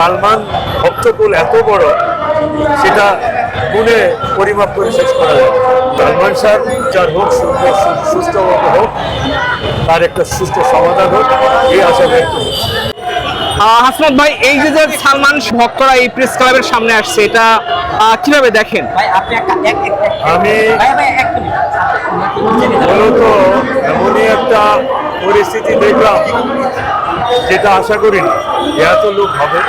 সালমান ভক্তকুল এত বড় সেটা গুণে পরিমাপ করে শেষ করা যায়। সালমান শাহ যার হোক সুন্দর সু- সুস্থভাবে হোক তার একটা সুস্থ সমাধান হোক এই আশা ব্যক্ত। হাসমত ভাই এই যে যে সালমান ভক্তরা এই প্রেস ক্লাবের সামনে আসছে এটা কীভাবে দেখেন? আমি মূলত এমনই একটা পরিস্থিতি দেখলাম যেটা আশা করিনি এত লোক হবে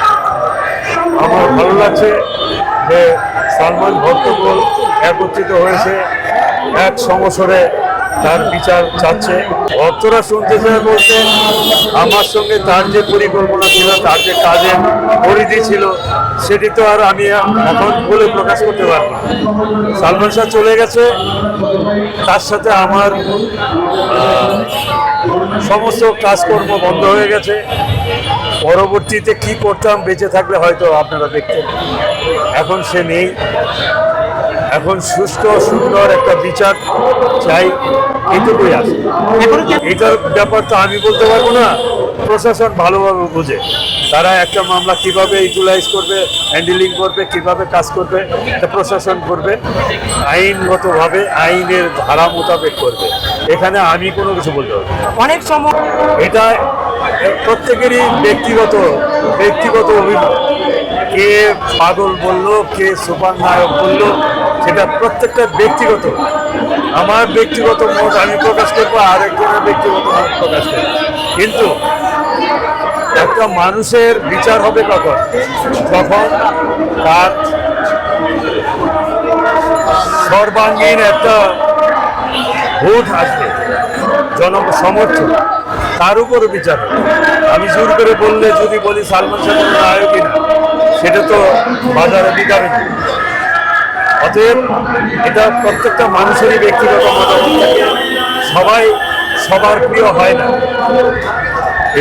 আমার ভালো লাগছে যে সালমান ভক্তকুল একত্রিত হয়েছে এক সংসরে তার বিচার চাচ্ছে। ভক্তরা শুনতে চায় বলতে, আমার সঙ্গে তার যে পরিকল্পনা ছিল, তার যে কাজের পরিধি ছিল, সেটি তো আর আমি এখন বলে প্রকাশ করতে পারব না। সালমান শাহ চলে গেছে। তার সাথে আমার সমস্ত কাজকর্ম বন্ধ হয়ে গেছে। পরবর্তীতে কি করতাম, বেঁচে থাকলে হয়তো আপনারা দেখতেন। এখন সে নেই। এখন সুস্থ সুন্দর একটা বিচার চাই এইটুকুই আছে। এটার ব্যাপার তো আমি বলতে পারব না। প্রশাসন ভালোভাবে বোঝে। তারা একটা মামলা কীভাবে ইউটিলাইজ করবে হ্যান্ডেলিং করবে কীভাবে কাজ করবে এটা প্রশাসন করবে। আইনগতভাবে আইনের ধারা মোতাবেক করবে। এখানে আমি কোনো কিছু বলতে পারব। অনেক সময় এটা প্রত্যেকেরই ব্যক্তিগত ব্যক্তিগত অভিমত। কে পাগল বলল কে সুপার নায়ক বলল সেটা প্রত্যেকটা ব্যক্তিগত। আমার ব্যক্তিগত মত আমি প্রকাশ করব, আরেকজনের ব্যক্তিগত মত প্রকাশ করব। কিন্তু একটা মানুষের বিচার হবে কখন? যখন তার সর্বাঙ্গীন একটা ভোট আসবে জন সমর্থন। তার উপরও বিচার। আমি জোর করে বললে যদি বলি সালমান শাহ কোনো নায়কই না, সেটা তো বাজারে বিকাবে। অতএব এটা প্রত্যেকটা মানুষেরই ব্যক্তিগত মতামত। থাকে সবাই সবার প্রিয় হয় না।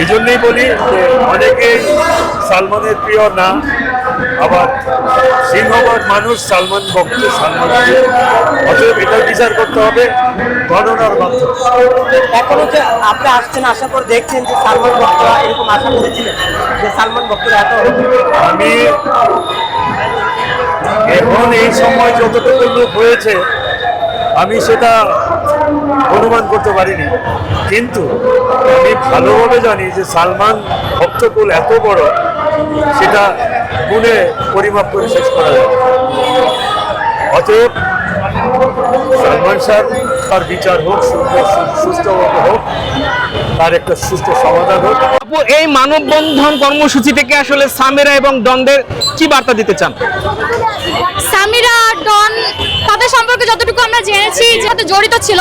এই জন্যই বলি যে অনেকেই সালমানের প্রিয় না আবার সিংহবাদ মানুষ সালমান ভক্ত সালমান। অতএব এটা বিচার করতে হবে গণনার মাধ্যমে। এখনও যে আপনি আসছেন আসার পর দেখছেন যে সালমান ভক্তরা এরকম আশা করেছিলেন যে সালমান ভক্তরা এত আমি এখন এই সময় যতটুকু লোক হয়েছে, আমি সেটা অনুমান করতে পারিনি। কিন্তু আমি ভালোভাবে জানি যে সালমান ভক্তকুল এত বড়, সেটা গুণে পরিমাপ করে শেষ করা যায়। অতএব সালমান শাহ তার বিচার হোক সুস্থ হোক তার একটা সুস্থ সমাধান হোক। আপু এই মানববন্ধন কর্মসূচি থেকে আসলে সামিরা এবং দ্বন্দ্বের কি বার্তা দিতে চান? সামিরা ডন তাদের সম্পর্কে যতটুকু আমরা জেনেছি যাতে জড়িত ছিল।